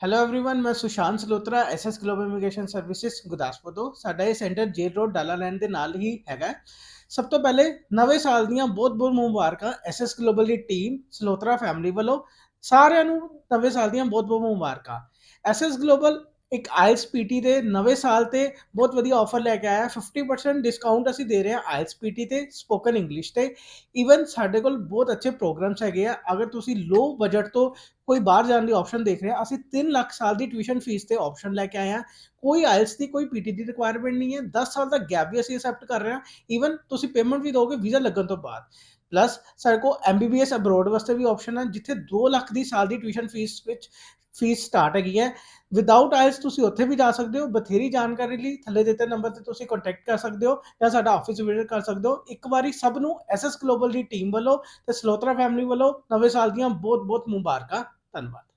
Hello everyone ਮੈਂ Sushant Salotra SS global immigration services Gurdaspur ਤੋਂ ਸਾਡਾ ਇਹ ਸੈਂਟਰ ਜੇਲ ਰੋਡ ਡਾਲਾ ਲੈਂਡ ਦੇ ਨਾਲ ਹੀ ਹੈਗਾ ਸਭ ਤੋਂ ਪਹਿਲੇ ਨਵੇਂ ਸਾਲ ਦੀਆਂ ਬਹੁਤ-ਬਹੁਤ ਮੁਬਾਰਕਾਂ ਐਸਐਸ ਗਲੋਬਲ ਦੀ ਟੀਮ ਸਲੋਤਰਾ ਫੈਮਿਲੀ ਵੱਲੋਂ ਸਾਰਿਆਂ ਨੂੰ ਨਵੇਂ ਸਾਲ ਦੀਆਂ ਬਹੁਤ-ਬਹੁਤ ਮੁਬਾਰਕਾਂ ਐਸਐਸ ਗਲੋਬਲ ਇੱਕ ਆਇਲਸ ਪੀਟੀ ਦੇ ਨਵੇਂ ਸਾਲ ਤੇ ਬਹੁਤ ਵਧੀਆ ਆਫਰ ਲੈ ਕੇ ਆਇਆ। 50% ਡਿਸਕਾਊਂਟ ਅਸੀਂ ਦੇ ਰਹੇ ਹਾਂ ਆਇਲਸ ਪੀਟੀ ਤੇ ਸਪੋਕਨ ਇੰਗਲਿਸ਼ ਤੇ। ਇਵਨ ਸਾਡੇ ਕੋਲ ਬਹੁਤ ਅੱਛੇ ਪ੍ਰੋਗਰਾਮਸ ਹੈਗੇ ਆ। ਅਗਰ ਤੁਸੀਂ ਲੋ ਬਜਟ ਤੋਂ ਕੋਈ ਬਾਹਰ ਜਾਣ ਦੀ ਆਪਸ਼ਨ ਦੇਖ ਰਹੇ ਆ, ਅਸੀਂ 3 ਲੱਖ ਸਾਲ ਦੀ ਟਿਊਸ਼ਨ ਫੀਸ ਤੇ ਆਪਸ਼ਨ ਲੈ ਕੇ ਆਏ ਆ ਕੋਈ ਆਇਲਸ ਦੀ ਕੋਈ ਪੀਟੀ ਦੀ ਰਿਕੁਆਇਰਮੈਂਟ ਨਹੀਂ ਹੈ। 10 ਸਾਲ ਦਾ ਗੈਪ ਵੀ ਅਸੀਂ ਐਕਸੈਪਟ ਕਰ ਰਹੇ ਹਾਂ। ਇਵਨ ਤੁਸੀਂ ਪੇਮੈਂਟ ਵੀ ਦੋਗੇ ਵੀਜ਼ਾ ਲੱਗਣ ਤੋਂ ਬਾਅਦ। ਪਲੱਸ ਸਾਡੇ ਕੋਲ ਐਮਬੀਬੀਐਸ ਅਬਰੋਡ ਵਾਸਤੇ ਵੀ ਆਪਸ਼ਨ ਹੈ ਜਿੱਥੇ 2 ਲੱਖ ਦੀ ਸਾਲ ਦੀ ਟਿਊਸ਼ਨ ਫੀਸ ਵਿੱਚ ਫੀਸ ਸਟਾਰਟ ਹੈਗੀ ਹੈ। ਵਿਦਆਊਟ ਆਇਲਸ ਤੁਸੀਂ ਉੱਥੇ ਵੀ ਜਾ ਸਕਦੇ ਹੋ। ਬਥੇਰੀ ਜਾਣਕਾਰੀ ਲਈ, ਥੱਲੇ ਦਿੱਤੇ ਨੰਬਰ ਤੇ ਤੁਸੀਂ ਕੰਟੈਕਟ ਕਰ ਸਕਦੇ ਹੋ ਜਾਂ ਸਾਡਾ ਆਫਿਸ ਵਿਜ਼ਿਟ ਕਰ ਸਕਦੇ ਹੋ। ਇੱਕ ਵਾਰੀ ਸਭ ਨੂੰ ਐਸਐਸ ਗਲੋਬਲ ਦੀ ਟੀਮ ਵੱਲੋਂ ਤੇ ਸਲੋਤਰਾ ਫੈਮਿਲੀ ਵੱਲੋਂ ਨਵੇਂ ਸਾਲ ਦੀਆਂ ਬਹੁਤ ਬਹੁਤ ਮੁਬਾਰਕਾਂ। ਧੰਨਵਾਦ।